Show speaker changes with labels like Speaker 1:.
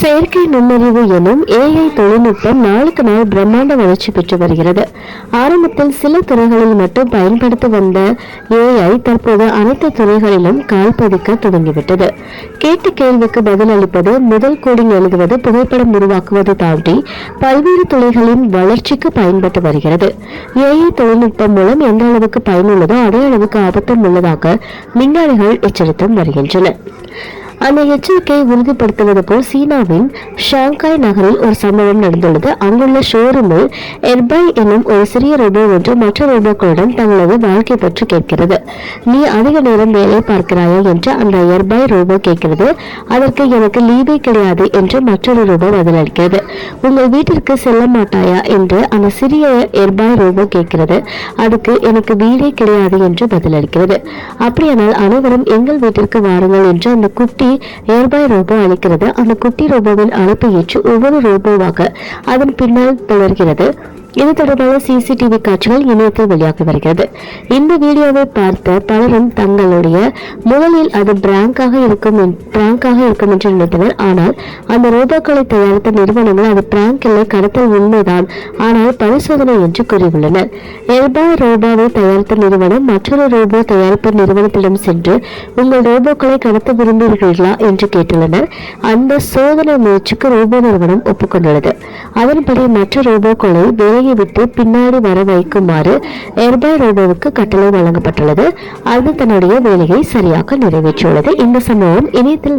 Speaker 1: செயற்கை நுண்ணறிவு எனும் ஏஐ தொழில்நுட்பம் நாளுக்கு நாள் பிரம்மாண்ட வளர்ச்சி பெற்று வருகிறது. ஆரம்பத்தில் சில துறைகளில் மட்டும் பயன்படுத்தி வந்த ஏஐ தற்போது அனைத்து துறைகளிலும் கால் பதிக்க தொடங்கிவிட்டது. கேட்ட கேள்விக்கு பதில் அளிப்பது முதல் கோடிங் எழுதுவது புகைப்படம் உருவாக்குவது தாண்டி பல்வேறு துறைகளின் வளர்ச்சிக்கு பயன்பட்டு வருகிறது. ஏஐ தொழில்நுட்பம் மூலம் எந்த அளவுக்கு பயனுள்ளதோ அதே அளவுக்கு ஆபத்தம் உள்ளதாக விஞ்ஞானிகள் எச்சரித்தும் வருகின்றனர். அந்த எச்சரிக்கையை உறுதிப்படுத்துவது போல் சீனாவின் ஷாங்காய் நகரில் ஒரு சம்பவம் நடந்துள்ளது. அங்குள்ள ஷோரூமில் எர்பை என்னும் ஒரு சிறிய ரோபோ ஒன்று மற்ற ரோபோக்களுடன் தங்களது வாழ்க்கை பற்றி கேட்கிறது. நீ அதிக நேரம் வேலை பார்க்கிறாயா? என்று அந்த எர்பை ரோபோ கேட்கிறது. அதற்கு எனக்கு லீவே கிடையாது என்று மற்றொரு ரோபோ பதிலளிக்கிறது உங்கள் வீட்டிற்கு செல்ல மாட்டாயா? என்று அந்த சிறிய எர்பாய் ரோபோ கேட்கிறது. அதுக்கு எனக்கு வீடே கிடையாது என்று பதிலளிக்கிறது அப்படியானால் அனைவரும் எங்கள் வீட்டிற்கு வாருங்கள் என்று அந்த குட்டி ஏர்பாய் ரோபோ அழைக்கிறது. அந்த குட்டி ரோபோவின் அழைப்பு ஏற்று ஒவ்வொரு ரோபோவாக அதன் பின்னால் தொடர்கிறது இது தொடர்பான சிசிடிவி காட்சிகள் இணையத்தில் வெளியாகி வருகிறது. இந்த வீடியோவை பார்த்த பலரும் தங்களுடைய முதலில் அது பிராங்காக இருக்கும் என்- பிராங்காக இருக்கும் என்று நினைத்தனர். ஆனால் அந்த ரோபோக்களை தயாரித்த நிறுவனங்கள் அது பிராங்க் இல்லை கடத்தல் உண்மைதான். ஆனால் பரிசோதனை என்று கூறியுள்ளனர். எல்பா ரோபோவை தயாரித்த நிறுவனம் மற்றொரு ரோபோ தயாரிப்பு நிறுவனத்திடம் சென்று உங்கள் ரோபோக்களை கடத்த விரும்புகிறீர்களா? என்று கேட்டுள்ளனர். அந்த சோதனை முயற்சிக்கு ரோபோ நிறுவனம் ஒப்புக்கொண்டுள்ளது. அதன்படி மற்ற ரோபோக்களை வேலையை விட்டு பின்னாடி வர வைக்குமாறு எர்பா ரோபோவுக்கு கட்டளை வழங்கப்பட்டுள்ளது. அது தன்னுடைய வேலையை சரியாக நிறைவேற்றியுள்ளது. இந்த சம்பவம் இணையத்தில்